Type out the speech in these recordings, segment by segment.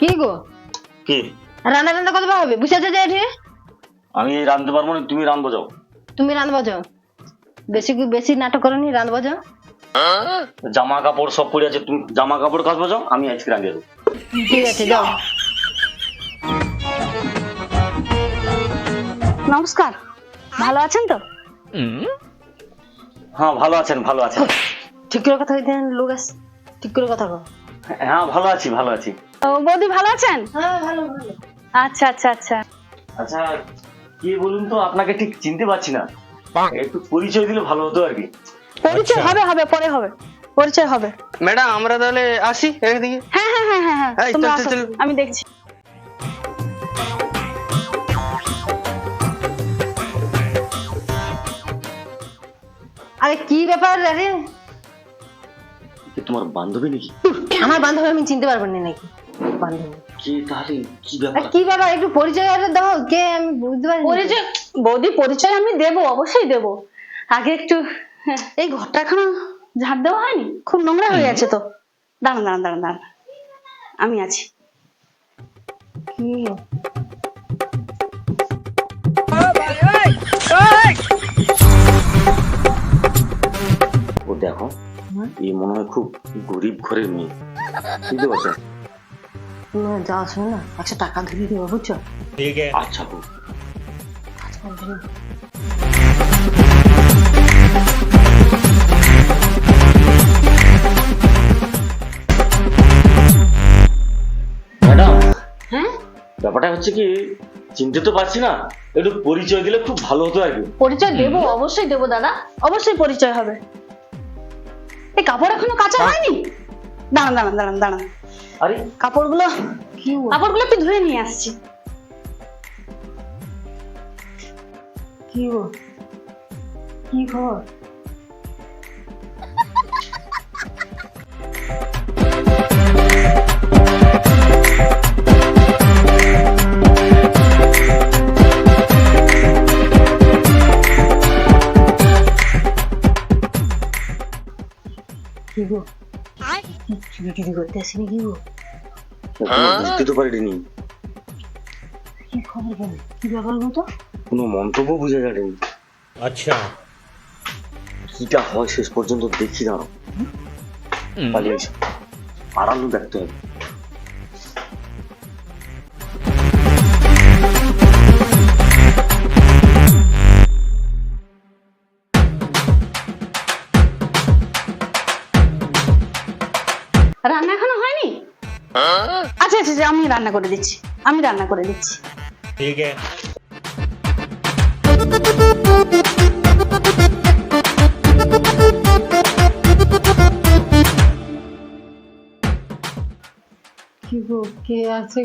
কি গো? কি? রান্না রান্না কত হবে? বুঝে আছে যে এটি আমি এই রাঁধতে পারব না তুমি রাঁধবো যাও। তুমি রান্না বাজো বেশি বেশি নাটক করনি রান্না বাজো জামা কাপড় সব পড়ে আছে তুমি জামা কাপড় কাচবো যাও আমি আজকে দেবো। ঠিক আছে যাও। নমস্কার। ভালো আছেন তো? হ্যাঁ ভালো আছেন ভালো আছেন। ঠিক করে কথা লোক আস ঠিক করে কথা কও। হ্যাঁ ভালো আছি ভালো আছি। ও, বৌদি ভালো আছেন? হ্যাঁ ভালো ভালো। আচ্ছা আচ্ছা আচ্ছা। আচ্ছা কি বলুন তো আপনাকে ঠিক চিনতে পারছি না। একটু পরিচয় দিলে ভালো হতো আর কি। পরিচয় হবে হবে পরে হবে। পরিচয় হবে। ম্যাডাম আমরা তাহলে আসি এদিকে হ্যাঁ হ্যাঁ হ্যাঁ হ্যাঁ হ্যাঁ তোমরা আসো। আমি দেখছি। আরে কি ব্যাপার আরে তোমার বান্ধবী নাকি? আমার বান্ধবী আমি চিনতে পারব না নাকি। বান্ধবী। কি তাহলে? কি ব্যাপার? কি ব্যাপার? একটু পরিচয় আরে দাও কে আমি বুঝতে পারি পরিচয় বৌদি পরিচয় আমি দেব অবশ্যই দেব। আগে একটু হ্যাঁ, এই ঘরটা এখনও ঝাড় দেওয়া হয়নি? খুব নোংরা হয়ে আছে তো। দাঁড়ান দাঁড়ান দাঁড়ান দাঁড়ান। আমি আছি। কি এই মনে হয় খুব গরিব ঘরের মেয়ে। বুঝতে পারছ তুমি যাও শুনো না একশো টাকা ধরিয়ে দেবো বুঝছ? আচ্ছা ম্যাডাম হ্যাঁ? ব্যাপারটা হচ্ছে কি চিনতে তো পারছি না একটু পরিচয় দিলে খুব ভালো হতো আর কি। পরিচয় দেবো? অবশ্যই দেবো দাদা। অবশ্যই পরিচয় হবে। এই কাপড় এখনও কাঁচা হয়নি? দাঁড়ান দাঁড়ান দাঁড়ান দাঁড়ান। আরে। কাপড়গুলো কাপড়গুলো একটু ধুয়ে নিয়ে আসছি। কি গো কি খবর? করতে গো বুঝতে তো পারিনি কি খবর কি ব্যাপার তো কোনো মন্তব্য বুঝে আচ্ছা কিটা হয় শেষ পর্যন্ত দেখি দাঁড়ো পালিয়ে আড়ালো দেখতে হবে যে আমি রান্না করে দিচ্ছি আমি রান্না করে দিচ্ছি। ঠিক গো আছে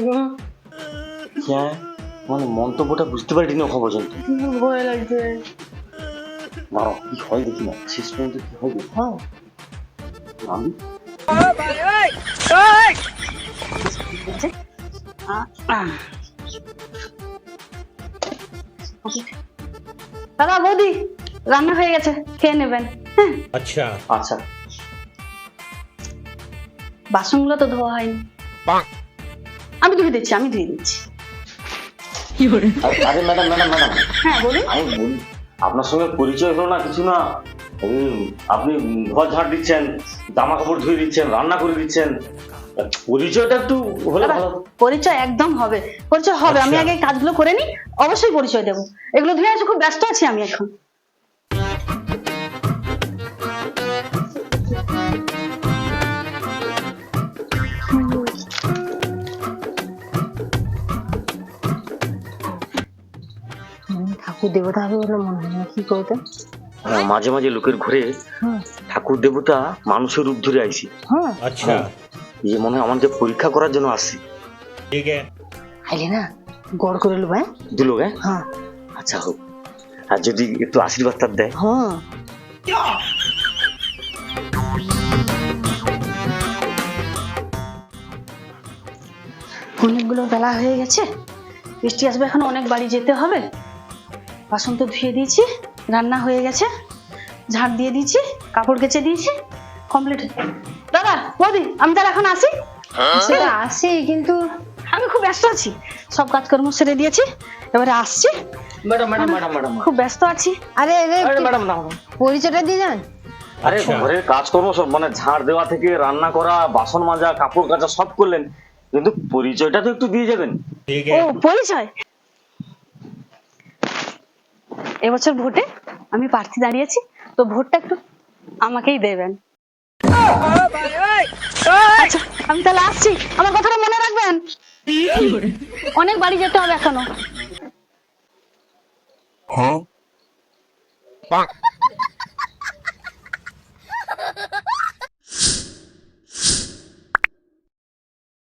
মন্তব্যটা বুঝতে পারিনি ভয় লাগছে। কি হয় শেষ পর্যন্ত কি হবে দিচ্ছে দাদা বৌদি রান্না হয়ে গেছে খেয়ে নেবেন হ্যাঁ? আচ্ছা। আচ্ছা। বাসনগুলো তো ধোয়া হয়নি। আমি ধুয়ে দিচ্ছি আমি ধুয়ে দিচ্ছি। আরে ম্যাডাম ম্যাডাম ম্যাডাম। হ্যাঁ বলুন। আমি আপনার সঙ্গে পরিচয় হলো না কিছু না? আপনি ঘর ঝাড় দিচ্ছেন জামা কাপড় ধুয়ে দিচ্ছেন রান্না করে দিচ্ছেন। পরিচয়টা একটু হলে পরিচয় একদম হবে। পরিচয় হবে আমি আচ্ছা। আগে কাজগুলো করে নিই অবশ্যই পরিচয় দেবো। এগুলো ধুয়ে আছে খুব ব্যস্ত আছি আমি এখন। ঠাকুর দেবতা হবে বলে মনে হয় না কি করতে হ্যাঁ, হ্যাঁ। মাঝে মাঝে লোকের ঘরে হ্যাঁ। ঠাকুর দেবতা মানুষের রূপ ধরে আইছি। হ্যাঁ। আচ্ছা। ইয়ে মনে আমাদের পরীক্ষা করার জন্য আসছি। ঠিক আছে না গড় করে লোক হ্যাঁ? দিল হ্যাঁ। আচ্ছা হোক। আর যদি একটু আশীর্বাদ তার দেয়। হ্যাঁ। অনেকগুলো বেলা হয়ে গেছে। বৃষ্টি আসবে এখন অনেক বাড়ি যেতে হবে। বাসন তো ধুয়ে দিয়েছি। রান্না হয়ে গেছে। ঝাড় দিয়ে দিচ্ছি কাপড় কেচে দিয়েছি কমপ্লিট দাদা বৌদি আমি তাহলে এখন আসি? হ্যাঁ? আসি কিন্তু আমি খুব ব্যস্ত আছি। সব কাজকর্ম সেরে দিয়েছি এবারে আসছি। ম্যাডাম ম্যাডাম ম্যাডাম খুব ব্যস্ত আছি। আরে আরে ম্যাডাম পরিচয়টা দিয়ে যান। আরে আচ্ছা। ঘরের কাজকর্ম সব মানে ঝাড় দেওয়া থেকে রান্না করা বাসন মাজা কাপড় কাচা সব করলেন। কিন্তু পরিচয়টা তো একটু দিয়ে যাবেন। ও পরিচয়? এবছর ভোটে আমি প্রার্থী দাঁড়িয়েছি, তো ভোটটা একটু আমাকেই দেবেন। আচ্ছা আমি তাহলে আসছি। আমার কথাটা মনে রাখবেন? অনেক বাড়ি যেতে হবে এখনও।